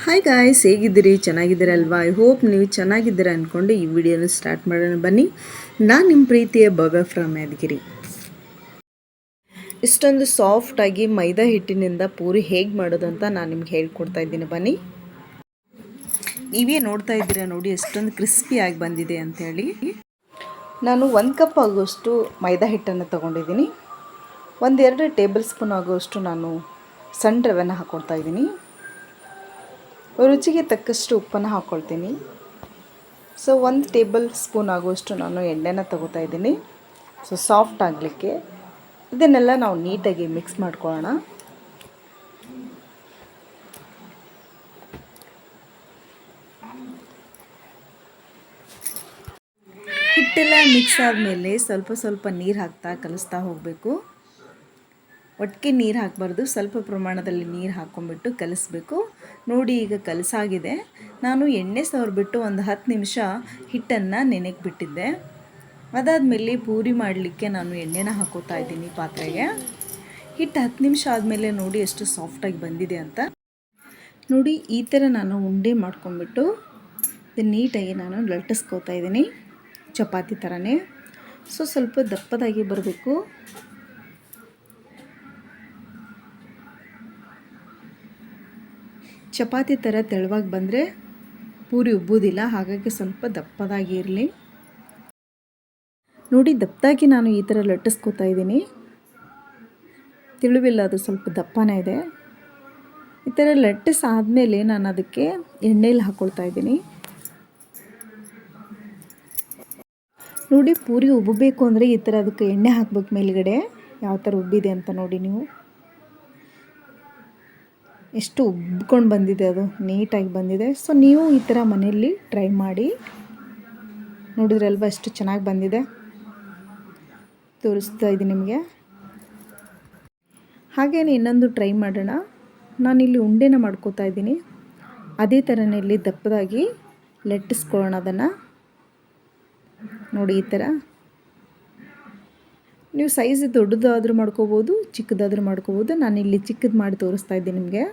Hi guys ಹೇಗಿದ್ದೀರಿ? ಚೆನ್ನಾಗಿದ್ದೀರಲ್ವಾ? I hope ನೀವು ಚೆನ್ನಾಗಿದ್ದೀರ ಅಂದ್ಕೊಂಡು ಈ ವಿಡಿಯೋನ ಸ್ಟಾರ್ಟ್ ಮಾಡೋಣ ಬನ್ನಿ. ನಾನು ನಿಮ್ಮ ಪ್ರೀತಿಯ ಭವ್ಯ ಫ್ರಮ್ ಯಾದಗಿರಿ. ಇಷ್ಟೊಂದು ಸಾಫ್ಟಾಗಿ ಮೈದಾ ಹಿಟ್ಟಿನಿಂದ ಪೂರಿ ಹೇಗೆ ಮಾಡೋದು ಅಂತ ನಾನು ನಿಮ್ಗೆ ಹೇಳ್ಕೊಡ್ತಾ ಇದ್ದೀನಿ. ಬನ್ನಿ. ನೀವೇ ನೋಡ್ತಾ ಇದ್ದೀರಾ ನೋಡಿ ಎಷ್ಟೊಂದು ಕ್ರಿಸ್ಪಿಯಾಗಿ ಬಂದಿದೆ ಅಂಥೇಳಿ ನಾನು ಒಂದು ಕಪ್ ಆಗುವಷ್ಟು ಮೈದಾ ಹಿಟ್ಟನ್ನು ತೊಗೊಂಡಿದ್ದೀನಿ. ಒಂದೆರಡು ಟೇಬಲ್ ಸ್ಪೂನ್ ಆಗುವಷ್ಟು ನಾನು ಸಣ್ಣ ರವೆನ ಹಾಕ್ಕೊಡ್ತಾ ಇದ್ದೀನಿ. ರುಚಿಗೆ ತಕ್ಕಷ್ಟು ಉಪ್ಪನ್ನು ಹಾಕ್ಕೊಳ್ತೀನಿ ಸೊ ಒಂದು ಟೇಬಲ್ ಸ್ಪೂನ್ ಆಗುವಷ್ಟು ನಾನು ಎಣ್ಣೆನ ತಗೋತಾ ಇದ್ದೀನಿ. ಸೊ ಸಾಫ್ಟ್ ಆಗಲಿಕ್ಕೆ. ಇದನ್ನೆಲ್ಲ ನಾವು ನೀಟಾಗಿ ಮಿಕ್ಸ್ ಮಾಡ್ಕೊಳ್ಳೋಣ. ಹಿಟ್ಟೆಲ್ಲ ಮಿಕ್ಸ್ ಆದಮೇಲೆ ಸ್ವಲ್ಪ ಸ್ವಲ್ಪ ನೀರು ಹಾಕ್ತಾ ಕಲಿಸ್ತಾ ಹೋಗಬೇಕು. ಒಟ್ಟಿಗೆ ನೀರು ಹಾಕಬಾರ್ದು. ಸ್ವಲ್ಪ ಪ್ರಮಾಣದಲ್ಲಿ ನೀರು ಹಾಕ್ಕೊಂಬಿಟ್ಟು ಕಲಿಸ್ಬೇಕು. ನೋಡಿ ಈಗ ಕಲಸಾಗಿದೆ. ನಾನು ಎಣ್ಣೆ ಸವರ್ಬಿಟ್ಟು ಒಂದು ಹತ್ತು ನಿಮಿಷ ಹಿಟ್ಟನ್ನು ನೆನೆಗೆ ಬಿಟ್ಟಿದ್ದೆ. ಅದಾದಮೇಲೆ ಪೂರಿ ಮಾಡಲಿಕ್ಕೆ ನಾನು ಎಣ್ಣೆನ ಹಾಕೋತಾ ಇದ್ದೀನಿ ಪಾತ್ರೆಗೆ. ಹಿಟ್ಟು ಹತ್ತು ನಿಮಿಷ ಆದಮೇಲೆ ನೋಡಿ ಎಷ್ಟು ಸಾಫ್ಟಾಗಿ ಬಂದಿದೆ ಅಂತ. ನೋಡಿ, ಈ ಥರ ನಾನು ಉಂಡೆ ಮಾಡ್ಕೊಂಬಿಟ್ಟು ನೀಟಾಗಿ ನಾನು ಲಟ್ಟಿಸ್ಕೋತಾ ಇದ್ದೀನಿ. ಚಪಾತಿ ಥರನೇ ಸೊ, ಸ್ವಲ್ಪ ದಪ್ಪದಾಗಿ ಬರಬೇಕು. ಚಪಾತಿ ಥರ ತೆಳುವಾಗಿ ಬಂದರೆ ಪೂರಿ ಉಬ್ಬುವುದಿಲ್ಲ, ಹಾಗಾಗಿ ಸ್ವಲ್ಪ ದಪ್ಪದಾಗಿ ಇರಲಿ. ನೋಡಿ ದಪ್ಪದಾಗಿ ನಾನು ಈ ಥರ ಲಟ್ಟಿಸ್ಕೋತಾ ಇದ್ದೀನಿ. ತಿಳುವಿಲ್ಲ, ಅದು ಸ್ವಲ್ಪ ದಪ್ಪನೇ ಇದೆ. ಈ ಥರ ಲಟ್ಟಿಸಾದಮೇಲೆ ನಾನು ಅದಕ್ಕೆ ಎಣ್ಣೆಯಲ್ಲಿ ಹಾಕ್ಕೊಳ್ತಾ ಇದ್ದೀನಿ. ನೋಡಿ, ಪೂರಿ ಉಬ್ಬಬೇಕು ಅಂದರೆ ಈ ಥರ ಅದಕ್ಕೆ ಎಣ್ಣೆ ಹಾಕ್ಬೇಕು ಮೇಲುಗಡೆ. ಯಾವ ಥರ ಉಬ್ಬಿದೆ ಅಂತ ನೋಡಿ ನೀವು. ಎಷ್ಟು ಉಬ್ಕೊಂಡು ಬಂದಿದೆ ಅದು, ನೀಟಾಗಿ ಬಂದಿದೆ. ಸೊ ನೀವು ಈ ಥರ ಮನೆಯಲ್ಲಿ ಟ್ರೈ ಮಾಡಿ. ನೋಡಿದ್ರಲ್ವ ಎಷ್ಟು ಚೆನ್ನಾಗಿ ಬಂದಿದೆ? ತೋರಿಸ್ತಾ ಇದ್ದೀನಿ ನಿಮಗೆ. ಹಾಗೇ ಇನ್ನೊಂದು ಟ್ರೈ ಮಾಡೋಣ. ನಾನಿಲ್ಲಿ ಉಂಡೆನ ಮಾಡ್ಕೋತಾ ಇದ್ದೀನಿ. ಅದೇ ಥರನೇ ಇಲ್ಲಿ ದಪ್ಪದಾಗಿ ಲಟ್ಟಿಸ್ಕೊಳ್ಳೋಣ ಅದನ್ನು. ನೋಡಿ ಈ ಥರ. ನೀವು ಸೈಜ್ ದೊಡ್ಡದಾದರೂ ಮಾಡ್ಕೋಬೋದು, ಚಿಕ್ಕದಾದರೂ ಮಾಡ್ಕೋಬೋದು. ನಾನು ಇಲ್ಲಿ ಚಿಕ್ಕದು ಮಾಡಿ ತೋರಿಸ್ತಾ ಇದ್ದೀನಿ ನಿಮಗೆ.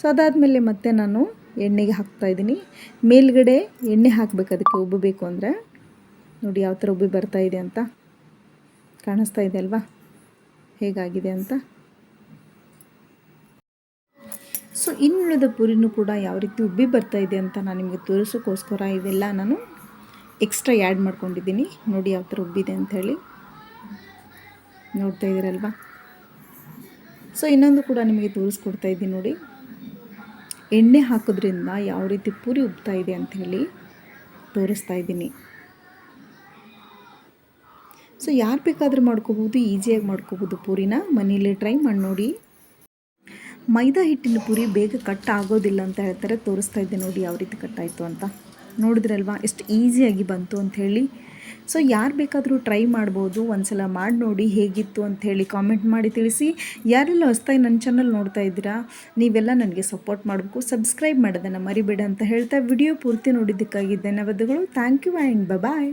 ಸೊ ಅದಾದಮೇಲೆ ಮತ್ತೆ ನಾನು ಎಣ್ಣೆಗೆ ಹಾಕ್ತಾಯಿದ್ದೀನಿ ಮೇಲ್ಗಡೆ ಎಣ್ಣೆ ಹಾಕಬೇಕು ಅದಕ್ಕೆ ಉಬ್ಬಬೇಕು ಅಂದರೆ. ನೋಡಿ ಯಾವ ಥರ ಉಬ್ಬಿ ಬರ್ತಾ ಇದೆ ಅಂತ. ಕಾಣಿಸ್ತಾ ಇದೆ ಅಲ್ವಾ? ಹೇಗಾಗಿದೆ ಅಂತ. ಸೊ ಇನ್ನುಳಿದ ಪೂರಿನೂ ಕೂಡ ಯಾವ ರೀತಿ ಉಬ್ಬಿ ಬರ್ತಾ ಇದೆ ಅಂತ ನಾನು ನಿಮಗೆ ತೋರಿಸೋಕ್ಕೋಸ್ಕರ ಇದೆಲ್ಲ ನಾನು ಎಕ್ಸ್ಟ್ರಾ ಆ್ಯಡ್ ಮಾಡ್ಕೊಂಡಿದ್ದೀನಿ. ನೋಡಿ ಯಾವ ಥರ ಉಬ್ಬಿದೆ ಅಂಥೇಳಿ ನೋಡ್ತಾ ಇದ್ದೀರಲ್ವಾ? ಸೊ ಇನ್ನೊಂದು ಕೂಡ ನಿಮಗೆ ತೋರಿಸ್ಕೊಡ್ತಾ ಇದ್ದೀನಿ ನೋಡಿ. ಎಣ್ಣೆ ಹಾಕೋದ್ರಿಂದ ಯಾವ ರೀತಿ ಪೂರಿ ಉಬ್ತಾ ಇದೆ ಅಂಥೇಳಿ ತೋರಿಸ್ತಾ ಇದ್ದೀನಿ. ಸೊ ಯಾರು ಬೇಕಾದರೂ ಮಾಡ್ಕೋಬೋದು ಈಸಿಯಾಗಿ ಮಾಡ್ಕೋಬೋದು ಪೂರಿನ. ಮನೇಲಿ ಟ್ರೈ ಮಾಡಿ ನೋಡಿ. ಮೈದಾ ಹಿಟ್ಟಿನ ಪೂರಿ ಬೇಗ ಕಟ್ ಆಗೋದಿಲ್ಲ ಅಂತ ಹೇಳ್ತಾರೆ. ತೋರಿಸ್ತಾ ಇದ್ದೆ ನೋಡಿ ಯಾವ ರೀತಿ ಕಟ್ ಆಯಿತು ಅಂತ. ನೋಡಿದ್ರಲ್ವಾ? ಎಷ್ಟು ಈಸಿಯಾಗಿ ಬಂತು ಅಂಥೇಳಿ. ಸೊ ಯಾರು ಬೇಕಾದರೂ ಟ್ರೈ ಮಾಡ್ಬೋದು. ಒಂದು ಸಲ ಮಾಡಿ ನೋಡಿ ಹೇಗಿತ್ತು ಅಂಥೇಳಿ ಕಾಮೆಂಟ್ ಮಾಡಿ ತಿಳಿಸಿ. ಯಾರೆಲ್ಲ ಹೊಸ್ತಾಗಿ ನನ್ನ ಚಾನಲ್ ನೋಡ್ತಾ ಇದ್ದೀರಾ, ನೀವೆಲ್ಲ ನನಗೆ ಸಪೋರ್ಟ್ ಮಾಡಬೇಕು. ಸಬ್ಸ್ಕ್ರೈಬ್ ಮಾಡೋದನ್ನು ಮರಿಬೇಡ ಅಂತ ಹೇಳ್ತಾ ವಿಡಿಯೋ ಪೂರ್ತಿ ನೋಡಿದ್ದಕ್ಕಾಗಿ ಧನ್ಯವಾದಗಳು. Thank you and bye